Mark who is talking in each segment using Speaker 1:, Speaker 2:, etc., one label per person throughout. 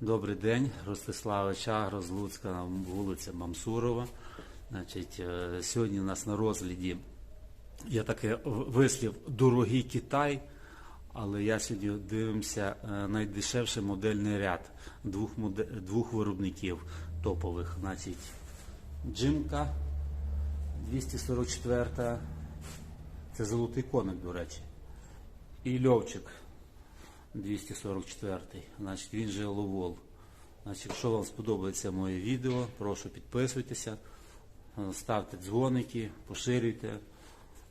Speaker 1: Добрий день, Ростиславич Агро з Луцька, вулиця Мамсурова. Значить, е, сьогодні у нас на розгляді є таке вислів Дорогий Китай, але я сьогодні дивимося е, найдешевший модельний ряд двох, моде- двох виробників топових. Значить, Джимка 244, це золотий коник, до речі. І Льовчик 244. Значить, він же Ловол. Значить, якщо вам сподобається моє відео, прошу підписуйтеся, е, ставте дзвоники, поширюйте.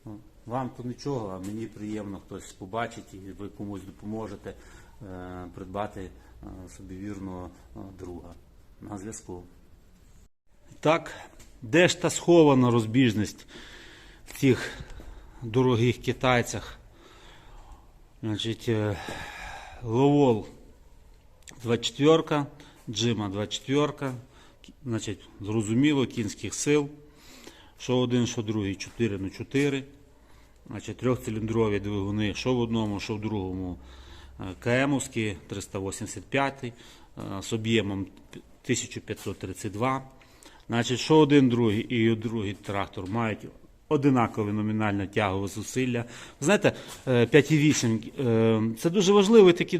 Speaker 1: Ну, Вам то нічого, а мені приємно хтось побачить і ви комусь допоможете е, придбати е, собі вірного друга. На зв'язку. Так, де ж та схована розбіжність в цих дорогих китайцях? Значить, Ловол 24, Джима 24, кі- значить, зрозуміло, кінських сил. Що один, що другий 4 на 4. Значить, трьохциліндрові двигуни, що в одному, що в другому. Е, КМовські 385 е, з об'ємом 1532. Значить, що один другий і другий трактор мають одинакове номінальне тягове зусилля. Знаєте, е, 5,8 е, це дуже важливий такий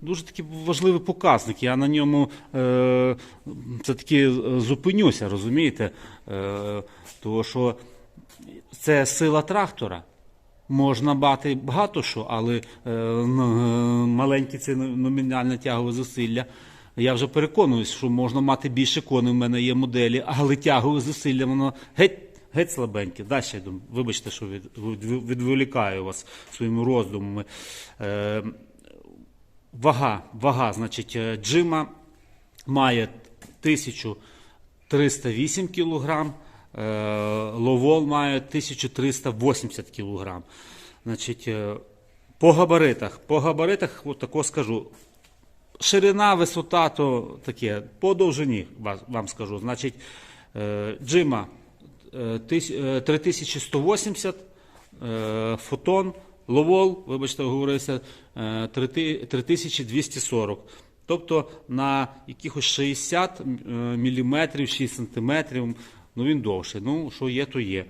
Speaker 1: дуже такий важливий показник. Я на ньому е, це таки е, зупинюся, розумієте? Е, Тому що це сила трактора. Можна бати багато що, але е, маленьке це номінальне тягове зусилля. Я вже переконуюсь, що можна мати більше коней, в мене є моделі, але тягове зусилля воно геть, геть слабеньке. Далі йду. Вибачте, що від, від, відволікаю вас своїми роздумами. Е, вага, вага, значить, е, джима має 1308 кг, е, ловол має 1380 кг. Значить, по габаритах, по габаритах, от скажу, ширина, висота, то таке, по довжині вам скажу. Значить, джима 3180, е, фотон, ловол, вибачте, оговорився, е, 3 3240. Тобто на якихось 60 мм, 6 см, ну він довший. Ну, що є, то є.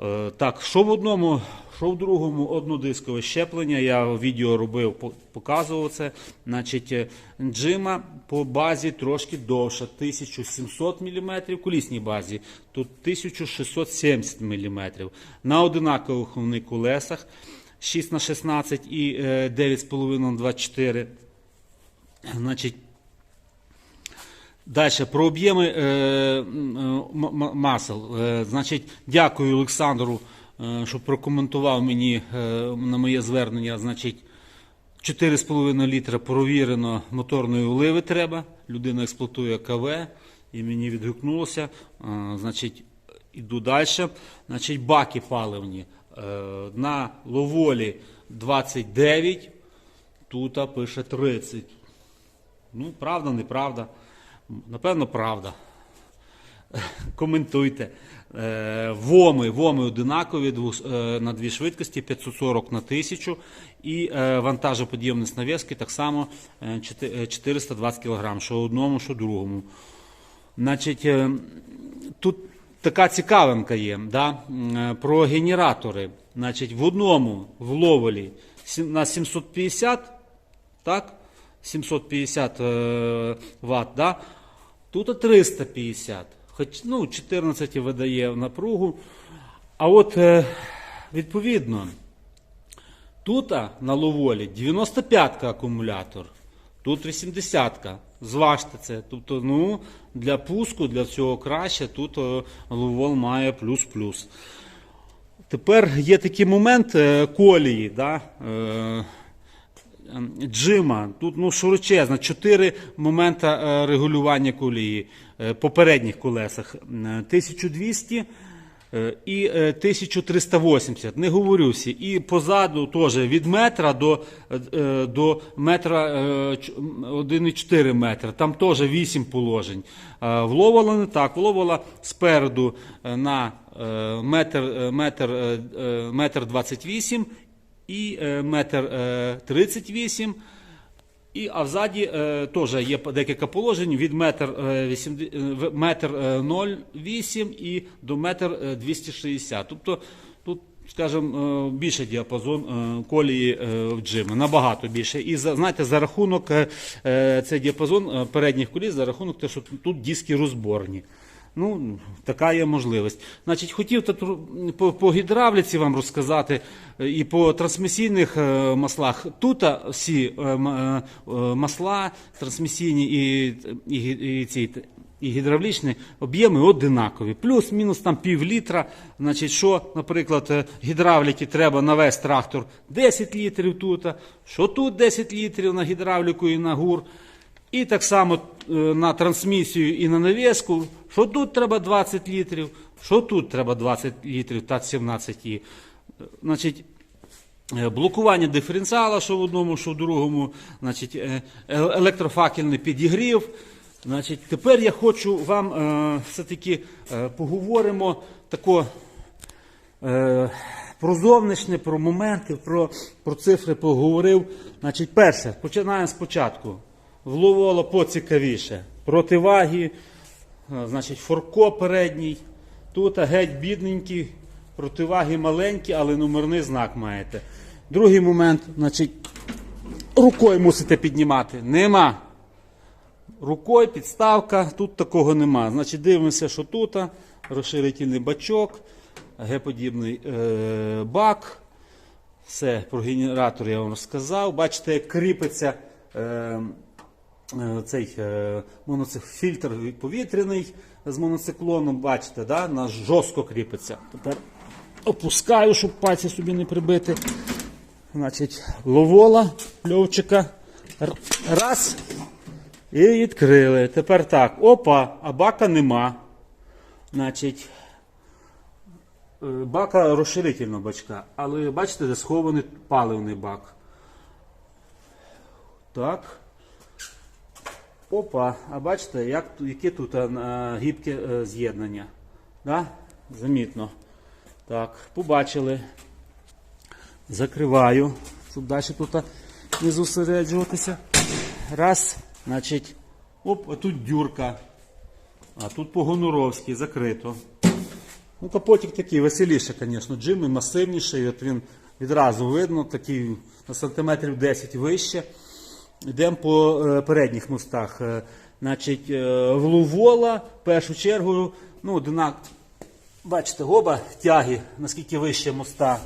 Speaker 1: Е, Так, що в одному, що в другому однодискове щеплення. Я відео робив, показував це. Значить, е, джима по базі трошки довша, 1700 мм, колісній базі, тут 1670 мм. На одинакових вони колесах 6 на 16 і е, 9,5 на 24. Значить, Далі про об'єми е, масел. Е, значить, дякую Олександру, е, що прокоментував мені е, на моє звернення. Значить, 4,5 літра провірено моторної оливи треба. Людина експлуатує КВ і мені відгукнулося. Е, значить, іду далі. Значить, баки паливні. Е, на ловолі 29, тут пише 30. Ну, правда, неправда. Напевно, правда. Коментуйте. Е, Воми, воми одинакові е, на дві швидкості 540 на 1000 і е, вантажоподємність нав'язки так само е, чоти- е, 420 кг, що одному, що другому. Значить, тут така цікавинка є да? про генератори. Значить, в одному в ловелі на 750, так? 750 е, Вт, да? Тут 350. Хоч ну, 14 видає напругу. А от е, відповідно, тут на ловолі 95-ка акумулятор, тут 80-ка. Зважте це. Тобто, ну, для пуску, для всього краще, тут е, ловол має плюс-плюс. Тепер є такий момент е, колії. Да? Ем, Джима, тут ну, широчезна, чотири моменти е, регулювання колії е, по передніх колесах. Е, 1200 е, і е, 1380, не говорю всі. І позаду теж від метра до, до метра е, ч- м, 1,4 метра, там теж 8 положень. Вловила не так, вловила спереду на метр, метр, метр 28 і е, метр е, 38 І, а взаді е, теж є декілька положень від метр, е, 80, е, метр е, 0,8 і до метр е, 260. Тобто тут, скажімо, е, більше діапазон е, колії е, в джимі, набагато більше. І знаєте, за рахунок е, е, цей діапазон е, передніх коліс, за рахунок того, що тут диски розборні. Ну, така є можливість. Значить, хотів тут по, по гідравліці вам розказати е, і по трансмісійних е, маслах. Тут всі е, масла трансмісійні і, і, і, ці, і гідравлічні об'єми одинакові. Плюс-мінус там пів літра. Значить, що, наприклад, гідравліки треба на весь трактор 10 літрів тут, що тут 10 літрів на гідравліку і на гур. І так само е, на трансмісію і на навіску, що тут треба 20 літрів, що тут треба 20 літрів та 17 і. Е, Значить, е, блокування диференціала, що в одному, що в другому, значить, електрофакельний підігрів. Значить, тепер я хочу вам все-таки поговоримо тако про зовнішнє, про моменти, про, про цифри поговорив. Значить, перше, починаємо спочатку. Вловоло поцікавіше. Противаги, е, значить, форко передній. Тут геть бідненький, противаги маленькі, але номерний знак маєте. Другий момент, значить, рукою мусите піднімати. Нема. Рукою підставка, тут такого нема. Значить, дивимося, що тут розширительний бачок, Г-подібний е, бак. Все, про генератор я вам розказав. Бачите, як кріпиться е, цей е, моноцик- фільтр повітряний з моноциклоном. Бачите, да? на жорстко кріпиться. Тепер опускаю, щоб пальці собі не прибити. Значить, ловола, льовчика. Раз. І відкрили. Тепер так. Опа, а бака нема. Значить, е, бака розширительно бачка. Але бачите, де схований паливний бак. Так. Опа, а бачите, як, яке тут е, на- гібке е, з'єднання. Да? Замітно. Так, побачили. Закриваю, щоб далі тут не зосереджуватися. Раз, значить, оп, а тут дюрка. А тут по-гоноровськи закрито. Ну, капотик такий веселіше, звісно. Джим і масивніший. От він відразу видно, такий на сантиметрів 10 вище. Йдемо по е, передніх мостах. Е, значить, е, в Лувола, в першу чергу, ну, одинак, бачите, оба тяги, наскільки вище моста.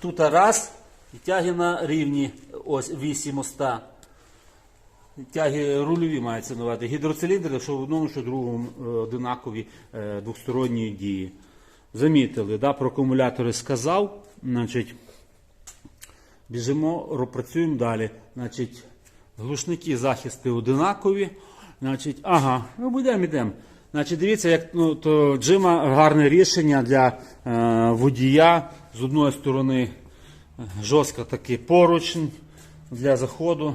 Speaker 1: Тут раз, і тяги на рівні ось вісі моста. Тяги рульові мається на увазі. Гідроциліндри, що в одному, що в другому одинакові двосторонньої дії. Замітили, да, про акумулятори сказав. Значить, біжимо, працюємо далі. Значить, глушники, захисти одинакові. Значить, ага, ну будемо йдемо. Значить, дивіться, як ну, то джима гарне рішення для е, водія. З одної сторони е, жорстко такий поручень для заходу.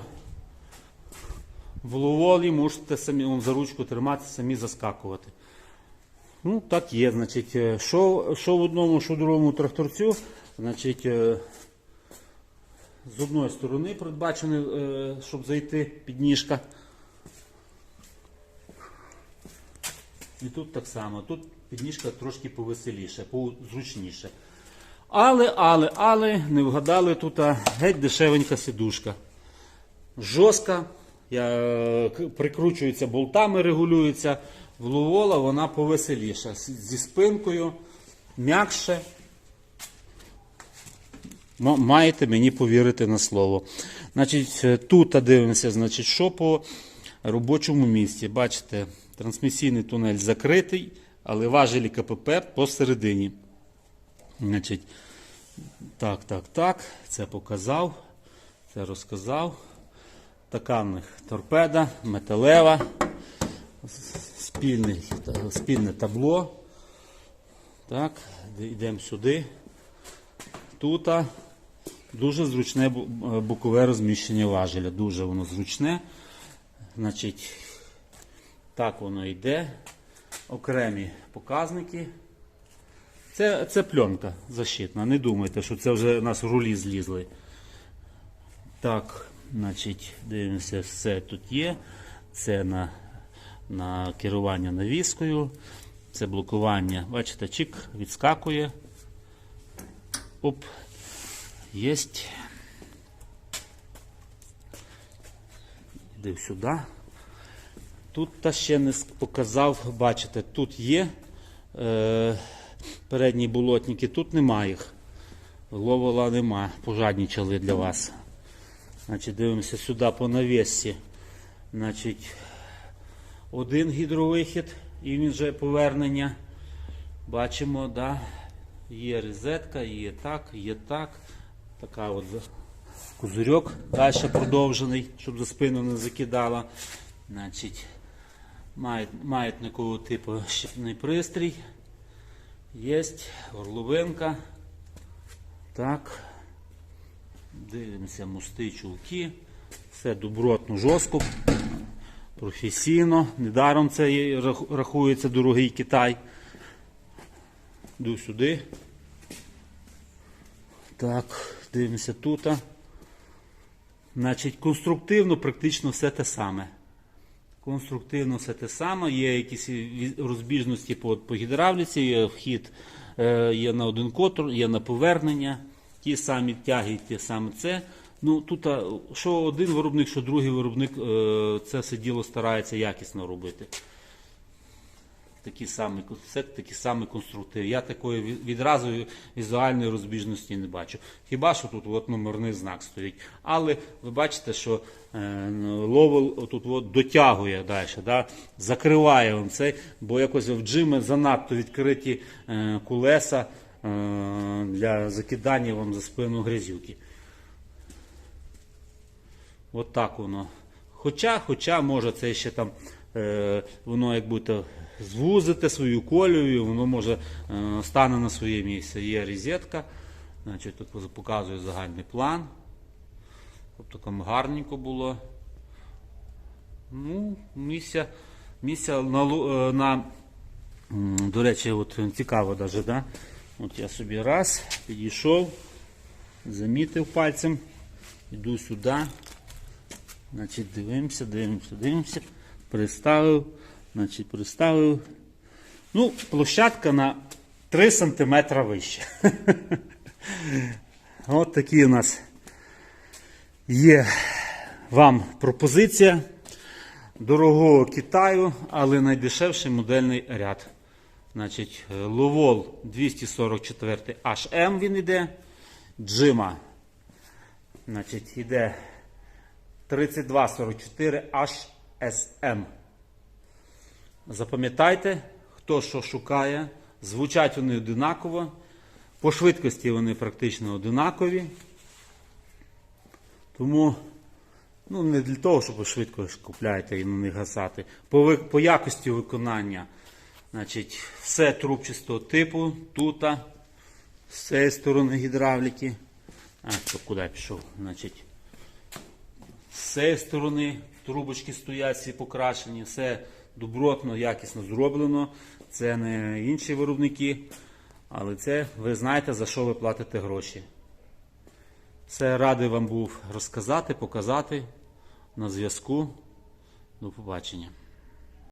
Speaker 1: В ловолі можете самі он, за ручку тримати, самі заскакувати. Ну, так є. Значить, е, що, в одному, що в другому тракторцю, значить, е, з одної сторони передбачений, е, щоб зайти підніжка. І тут так само. Тут підніжка трошки повеселіше, позручніше. Але, але, але, не вгадали тут геть дешевенька сидушка. Жорстка, прикручується болтами, регулюється. В Лувола вона повеселіша. Зі спинкою, м'якше. Маєте мені повірити на слово. Значить, е, тут дивимося, значить, що по робочому місці. Бачите, трансмісійний тунель закритий, але важелі КПП посередині. Значить, так, так, так, це показав, це розказав. Така в них торпеда, металева, спільне, спільне табло. Так, йдемо сюди. Тут дуже зручне е, бокове розміщення важеля. Дуже воно зручне. Значить, так воно йде. Окремі показники. Це, це пленка защитна. Не думайте, що це вже у нас рулі злізли. Так, Значить, дивимося, все тут є. Це на, на керування навіскою. Це блокування. Бачите, чик відскакує. Оп. Єсть. Іди сюди. Тут та ще не показав, бачите, тут є е, передні болотники, тут немає їх. Ловила нема, пожаднічали для вас. Значить, дивимося сюди по навісці. Значить, один гідровихід і він вже повернення. Бачимо, да, є розетка, є так, є так. Така от козирьок далі продовжений, щоб за спину не закидала. Значить, маятникового типу щепний пристрій. Є горловинка. Так. Дивимося мости, чулки. Все добротно, жорстко, професійно. Недаром це рахується дорогий Китай. Йду сюди. Так, дивимося тут. Значить, конструктивно практично все те саме. Конструктивно все те саме. Є якісь розбіжності по, по гідравліці, є вхід е, є на один котр, є на повернення. Ті самі тяги, ті саме це. Ну, тут, що один виробник, що другий виробник, е, це все діло старається якісно робити. Такі самі, все такі самі конструктиви. Я такої відразу візуальної розбіжності не бачу. Хіба що тут от номерний знак стоїть. Але ви бачите, що е, ловел тут от дотягує далі, да? закриває він цей, бо якось в джими занадто відкриті е, колеса е, для закидання вам за спину грязюки. От так воно. Хоча, хоча може це ще там воно як будете звузити свою колію, воно може е, стане на своє місце. Є розетка. Значить, тут показує загальний план. Тобто там гарненько було. Ну, місця, місця на, е, на до речі, от цікаво даже, да? От я собі раз підійшов, замітив пальцем, йду сюди. Значить, дивимося, дивимося, дивимося. Приставив, значить, приставив. Ну, площадка на 3 см вище. От такі у нас є вам пропозиція дорогого Китаю, але найдешевший модельний ряд. Значить, Ловол 244 HM він іде. Джима. Значить, іде 3244 HSM. Запам'ятайте, хто що шукає. Звучать вони одинаково. По швидкості вони практично одинакові. Тому ну, не для того, щоб ви швидко купляєте і на них гасати. По, по якості виконання. Значить, все трубчастого типу, тута, з цієї сторони гідравліки. А, то куди пішов? Значить, з цієї сторони трубочки стоять всі покрашені, все добротно, якісно зроблено. Це не інші виробники, але це ви знаєте, за що ви платите гроші. Все радий вам був розказати, показати на зв'язку. До побачення.